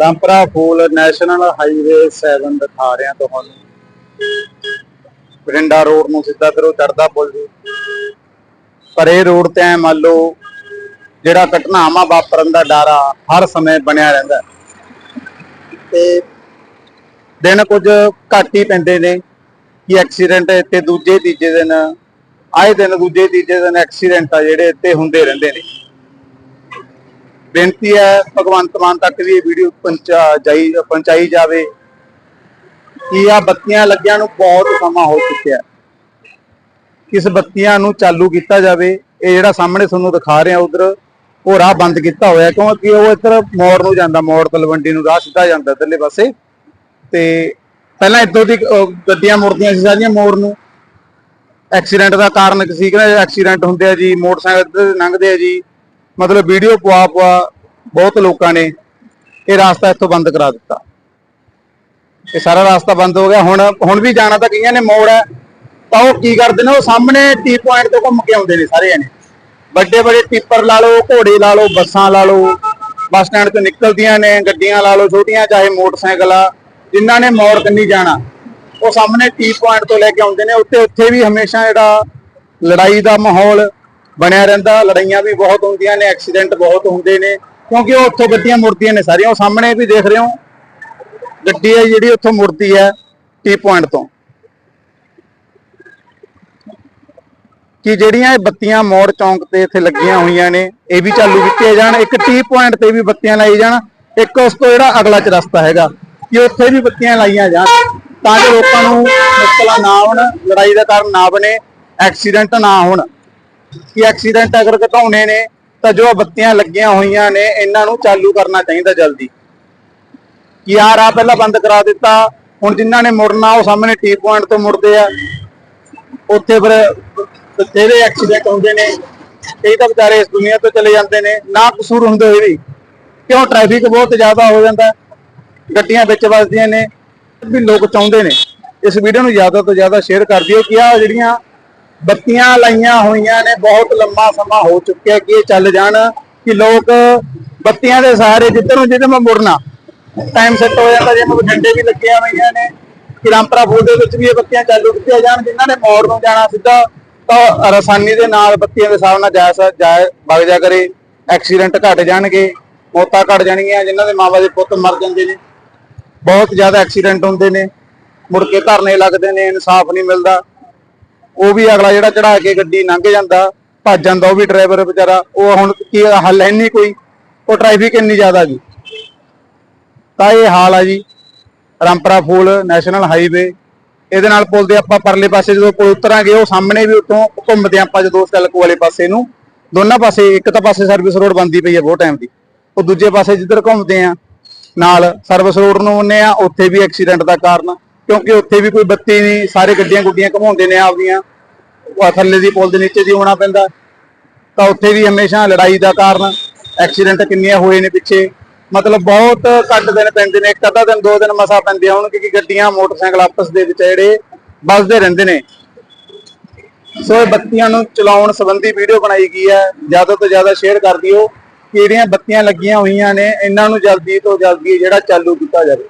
Rampura Phul national highway 7 ਦਿਖਾ ਰਿਹਾ ਤੁਹਾਨੂੰ। ਬਠਿੰਡਾ ਰੋਡ ਨੂੰ ਸਿੱਧਾ ਕਰੋ ਚੜਦਾ ਪੁੱਲ ਜੀ। ਪਰ ਇਹ ਰੋਡ ਤੇ ਐ ਮੰਨ ਲਓ, ਜਿਹੜਾ ਘਟਨਾਵਾਂ ਵਾਪਰਨ ਦਾ ਡਾਰਾ ਹਰ ਸਮੇਂ ਬਣਿਆ ਰਹਿੰਦਾ ਤੇ ਦਿਨ ਕੁਝ ਘੱਟ ਹੀ ਪੈਂਦੇ ਨੇ, ਕਿ ਐਕਸੀਡੈਂਟ ਇੱਥੇ ਦੂਜੇ ਤੀਜੇ ਦਿਨ, ਆਏ ਦਿਨ ਦੂਜੇ ਤੀਜੇ ਦਿਨ ਐਕਸੀਡੈਂਟ ਆ ਜਿਹੜੇ ਇੱਥੇ ਹੁੰਦੇ ਰਹਿੰਦੇ ਨੇ। ਬੇਨਤੀ ਹੈ ਭਗਵੰਤ ਮਾਨ ਤੱਕ ਵੀ ਇਹ ਵੀਡੀਓ ਪਹੁੰਚਾਈ ਪਹੁੰਚਾਈ ਜਾਵੇ। ਕਿ ਆ ਬੱਤੀਆਂ ਲੱਗਿਆਂ ਨੂੰ ਬਹੁਤ ਸਮਾਂ ਹੋ ਚੁੱਕਿਆ ਹੈ। ਕਿਸ ਬੱਤੀਆਂ ਨੂੰ ਚਾਲੂ ਕੀਤਾ ਜਾਵੇ, ਇਹ ਜਿਹੜਾ ਸਾਹਮਣੇ ਤੁਹਾਨੂੰ ਦਿਖਾ ਰਿਹਾ ਉਧਰ, ਉਹ ਰਾਹ ਬੰਦ ਕੀਤਾ ਹੋਇਆ, ਕਿਉਂਕਿ ਉਹ ਇੱਧਰ ਮੋੜ ਨੂੰ ਜਾਂਦਾ, ਮੋੜ ਤਲਵੰਡੀ ਨੂੰ, ਰਾਹ ਸਿੱਧਾ ਜਾਂਦਾ ਇੱਧਰਲੇ ਪਾਸੇ। ਤੇ ਪਹਿਲਾਂ ਇੱਧਰ ਦੀ ਗੱਡੀਆਂ ਮੁੜਦੀਆਂ ਸੀ ਸਾਰੀਆਂ ਮੋੜ ਨੂੰ। ਐਕਸੀਡੈਂਟ ਦਾ ਕਾਰਨ ਸੀ? ਕਿ ਐਕਸੀਡੈਂਟ ਹੁੰਦੇ ਆ ਜੀ, ਮੋਟਰਸਾਈਕਲ ਇੱਧਰ ਲੰਘਦੇ ਆ ਜੀ। ਮਤਲਬ ਵੀਡੀਓ ਪਵਾ ਪਵਾ ਬਹੁਤ ਲੋਕਾਂ ਨੇ ਇਹ ਰਾਸਤਾ ਇੱਥੋਂ ਬੰਦ ਕਰਾ ਦਿੱਤਾ। ਇਹ ਸਾਰਾ ਰਾਸਤਾ ਬੰਦ ਹੋ ਗਿਆ। ਹੁਣ ਹੁਣ ਵੀ ਜਾਣਾ ਤਾਂ ਕਈਆਂ ਨੇ ਮੋੜ ਹੈ। ਤਾਂ ਉਹ ਕੀ ਕਰਦੇ ਨੇ? ਉਹ ਸਾਹਮਣੇ ਟੀ ਪੁਆਇੰਟ ਤੋਂ ਘੁੰਮ ਕੇ ਆਉਂਦੇ ਨੇ ਸਾਰੇ ਜਣੇ। ਵੱਡੇ ਵੱਡੇ ਟਿੱਪਰ ਲਾ ਲਓ, ਘੋੜੇ ਲਾ ਲਓ, ਬੱਸਾਂ ਲਾ ਲਓ, ਬੱਸ ਸਟੈਂਡ ਤੋਂ ਨਿਕਲਦੀਆਂ ਨੇ, ਗੱਡੀਆਂ ਲਾ ਲਓ, ਛੋਟੀਆਂ, ਚਾਹੇ ਮੋਟਰਸਾਈਕਲ ਆ, ਜਿਨ੍ਹਾਂ ਨੇ ਮੋੜ ਕੰਨੀ ਜਾਣਾ। ਉਹ ਸਾਹਮਣੇ ਟੀ ਪੁਆਇੰਟ ਤੋਂ ਲੈ ਕੇ ਆਉਂਦੇ ਨੇ। ਉੱਤੇ ਉੱਥੇ ਵੀ ਹਮੇਸ਼ਾ ਜਿਹੜਾ ਲੜਾਈ ਦਾ ਮਾਹੌਲ ਬਣਿਆ ਰਹਿੰਦਾ, ਲੜਾਈਆਂ ਵੀ ਬਹੁਤ ਹੁੰਦੀਆਂ ਨੇ ਐਕਸੀਡੈਂਟ ਬਹੁਤ ਹੁੰਦੇ ਨੇ, ਕਿਉਂਕਿ ਉਹ ਉੱਥੋਂ ਗੱਡੀਆਂ ਮੁੜਦੀਆਂ ਨੇ ਸਾਰੀਆਂ। ਉਹ ਸਾਹਮਣੇ ਵੀ ਦੇਖ ਰਹੇ ਹੋ, ਗੱਡੀ ਹੈ ਜਿਹੜੀ ਉੱਥੋਂ ਮੁੜਦੀ ਹੈ, ਟੀ ਪੁਆਇੰਟ ਤੋਂ। ਕਿ ਜਿਹੜੀਆਂ ਇਹ ਬੱਤੀਆਂ ਮੋੜ ਚੌਂਕ ਤੇ ਇੱਥੇ ਲੱਗੀਆਂ ਹੋਈਆਂ ਨੇ, ਇਹ ਵੀ ਚਾਲੂ ਕੀਤੀਆਂ ਜਾਣ, ਇੱਕ ਟੀ ਪੁਆਇੰਟ ਤੇ ਵੀ ਬੱਤੀਆਂ ਲਾਈ ਜਾਣ, ਇੱਕ ਉਸ ਤੋਂ ਜਿਹੜਾ ਅਗਲਾ ਚ ਰਸਤਾ ਹੈਗਾ, ਕਿ ਉੱਥੇ ਵੀ ਬੱਤੀਆਂ ਲਾਈਆਂ ਜਾਣ, ਤਾਂ ਜੋ ਲੋਕਾਂ ਨੂੰ ਮੁਸ਼ਕਲਾਂ ਨਾ ਆਉਣ ਲੜਾਈ ਦਾ ਕਾਰਨ ਨਾ ਬਣੇ, ਐਕਸੀਡੈਂਟ ਨਾ ਹੋਣ। ਕਿ ਐਕਸੀਡੈਂਟ ਅਗਰ ਘਟਾਉਣੇ ਨੇ, ਤਾਂ ਜੋ ਬੱਤੀਆਂ ਲੱਗੀਆਂ ਹੋਈਆਂ ਨੇ, ਇਹਨਾਂ ਨੂੰ ਚਾਲੂ ਕਰਨਾ ਚਾਹੀਦਾ ਜਲਦੀ। ਕਿ ਆਹ ਰਾਹ ਪਹਿਲਾਂ ਬੰਦ ਕਰਾ ਦਿੱਤਾ। ਹੁਣ ਜਿਨ੍ਹਾਂ ਨੇ ਮੁੜਨਾ, ਉਹ ਸਾਹਮਣੇ ਟੀ ਪੁਆਇੰਟ ਤੋਂ ਮੁੜਦੇ ਆ। ਉੱਥੇ ਫਿਰ ਬਥੇਰੇ ਐਕਸੀਡੈਂਟ ਹੁੰਦੇ ਨੇ ਕਈ ਤਾਂ ਵਿਚਾਰੇ ਇਸ ਦੁਨੀਆ ਤੋਂ ਚਲੇ ਜਾਂਦੇ ਨੇ। ਨਾ ਕਸੂਰ ਹੁੰਦੇ ਹੋਏ ਵੀ। ਕਿਉਂ? ਟ੍ਰੈਫਿਕ ਬਹੁਤ ਜ਼ਿਆਦਾ ਹੋ ਜਾਂਦਾ। ਗੱਡੀਆਂ ਵਿੱਚ ਵੱਜਦੀਆਂ ਨੇ। ਵੀ ਲੋਕ ਚਾਹੁੰਦੇ ਨੇ। ਇਸ ਵੀਡੀਓ ਨੂੰ ਜ਼ਿਆਦਾ ਤੋਂ ਜ਼ਿਆਦਾ ਸ਼ੇਅਰ ਕਰ ਦਿਓ ਕਿ ਆ ਜਿਹੜੀਆਂ ਬੱਤੀਆਂ ਲਾਈਆਂ ਹੋਈਆਂ ਨੇ, ਬਹੁਤ ਲੰਮਾ ਸਮਾਂ ਹੋ ਚੁੱਕਿਆ ਕਿ ਇਹ ਚੱਲ ਜਾਣ ਕਿ ਲੋਕ ਬੱਤੀਆਂ ਦੇ ਸਹਾਰੇ ਜਿੱਧਰ ਨੂੰ ਜਿੱਧਰ ਮੈਂ ਮੁੜਨਾ। ਟਾਈਮ ਸੈੱਟ ਹੋ ਜਾਂਦਾ ਜਿਵੇਂ ਬਠਿੰਡੇ ਵੀ ਲੱਗੀਆਂ ਹੋਈਆਂ ਨੇ, ਕਿ ਰਾਮਪੁਰਾ ਫੂਲ ਦੇ ਵਿੱਚ ਵੀ ਇਹ ਬੱਤੀਆਂ ਚਾਲੂ ਕੀਤੀਆਂ ਜਾਣ, ਜਿਨ੍ਹਾਂ ਨੇ ਮੋੜ ਨੂੰ ਜਾਣਾ ਸਿੱਧਾ, ਤਾਂ ਆਸਾਨੀ ਦੇ ਨਾਲ ਬੱਤੀਆਂ ਦੇ ਹਿਸਾਬ ਨਾਲ ਜਾ ਸਕ- ਵਗ ਜਾ ਕਰੇ। ਐਕਸੀਡੈਂਟ ਘਟ ਜਾਣਗੇ, ਮੌਤਾਂ ਘਟ ਜਾਣਗੀਆਂ, ਜਿਨ੍ਹਾਂ ਦੇ ਮਾਪੇ ਦੇ ਪੁੱਤ ਮਰ ਜਾਂਦੇ ਨੇ। ਬਹੁਤ ਜ਼ਿਆਦਾ ਐਕਸੀਡੈਂਟ ਹੁੰਦੇ ਨੇ। ਮੁੜ ਕੇ ਧਰਨੇ ਲੱਗਦੇ ਨੇ, ਇਨਸਾਫ ਨਹੀਂ ਮਿਲਦਾ। ਉਹ ਵੀ ਅਗਲਾ ਜਿਹੜਾ ਚੜਾ ਕੇ ਗੱਡੀ ਲੰਘ ਜਾਂਦਾ, ਭੱਜ ਜਾਂਦਾ, ਉਹ ਵੀ ਡਰਾਈਵਰ ਵਿਚਾਰਾ, ਉਹ ਹੁਣ ਕੀ ਹੱਲ ਹੈ ਨਹੀਂ ਕੋਈ, ਉਹ ਟ੍ਰੈਫਿਕ ਇੰਨੀ ਜ਼ਿਆਦਾ ਜੀ। ਤਾਂ ਇਹ ਹਾਲ ਆ ਜੀ, ਰਾਮਪੁਰਾ ਫੂਲ ਨੈਸ਼ਨਲ ਹਾਈਵੇ। ਇਹਦੇ ਨਾਲ ਪੁਲ ਦੇ ਆਪਾਂ ਪਰਲੇ ਪਾਸੇ ਜਦੋਂ ਪੁਲ ਉਤਰਾਂਗੇ, ਉਹ ਸਾਹਮਣੇ ਵੀ ਉੱਥੋਂ ਘੁੰਮਦੇ ਆਪਾਂ ਜਦੋਂ ਸਟੈਲਕੋ ਵਾਲੇ ਪਾਸੇ ਨੂੰ। ਦੋਨਾਂ ਪਾਸੇ, ਇੱਕ ਤਾਂ ਪਾਸੇ ਸਰਵਿਸ ਰੋਡ ਬੰਦੀ ਪਈ ਹੈ ਬਹੁਤ ਟਾਈਮ ਦੀ। ਉਹ ਦੂਜੇ ਪਾਸੇ ਜਿੱਧਰ ਘੁੰਮਦੇ ਆ, ਨਾਲ ਸਰਵਿਸ ਰੋਡ ਨੂੰ ਉਹਨੇ ਆ, ਉੱਥੇ ਵੀ ਐਕਸੀਡੈਂਟ ਦਾ ਕਾਰਨ। ਕਿਉਂਕਿ ਉੱਥੇ ਵੀ ਕੋਈ ਬੱਤੀ ਨਹੀਂ, ਸਾਰੇ ਗੱਡੀਆਂ ਗੁੱਡੀਆਂ ਘਮਾਉਂਦੇ ਨੇ ਆਪਦੀਆਂ। ਥੱਲੇ ਦੀ ਪੁਲ ਦੇ ਨੀਚੇ ਦੀ ਹੋਣਾ ਪੈਂਦਾ। ਤਾਂ ਉੱਥੇ ਵੀ ਹਮੇਸ਼ਾ ਲੜਾਈ ਦਾ ਕਾਰਨ, ਐਕਸੀਡੈਂਟ ਕਿੰਨੀਆਂ ਹੋਏ ਨੇ ਪਿੱਛੇ। ਮਤਲਬ ਬਹੁਤ ਘੱਟ ਦਿਨ ਪੈਂਦੇ ਨੇ, ਇੱਕ ਅੱਧਾ ਦਿਨ, ਦੋ ਦਿਨ ਮਸਾ ਪੈਂਦੇ ਹੁਣ, ਕਿਉਂਕਿ ਗੱਡੀਆਂ, ਮੋਟਰਸਾਈਕਲ ਆਪਸ ਦੇ ਵਿੱਚ ਜਿਹੜੇ ਵੱਜਦੇ ਰਹਿੰਦੇ ਨੇ। ਸੋ ਇਹ ਬੱਤੀਆਂ ਨੂੰ ਚਲਾਉਣ ਸੰਬੰਧੀ ਵੀਡੀਓ ਬਣਾਈ ਗਈ ਹੈ। ਜ਼ਿਆਦਾ ਤੋਂ ਜ਼ਿਆਦਾ ਸ਼ੇਅਰ ਕਰ ਦਿਓ ਕਿ ਜਿਹੜੀਆਂ ਬੱਤੀਆਂ ਲੱਗੀਆਂ ਹੋਈਆਂ ਨੇ, ਇਹਨਾਂ ਨੂੰ ਜਲਦੀ ਤੋਂ ਜਲਦੀ ਜਿਹੜਾ ਚਾਲੂ ਕੀਤਾ ਜਾਵੇ।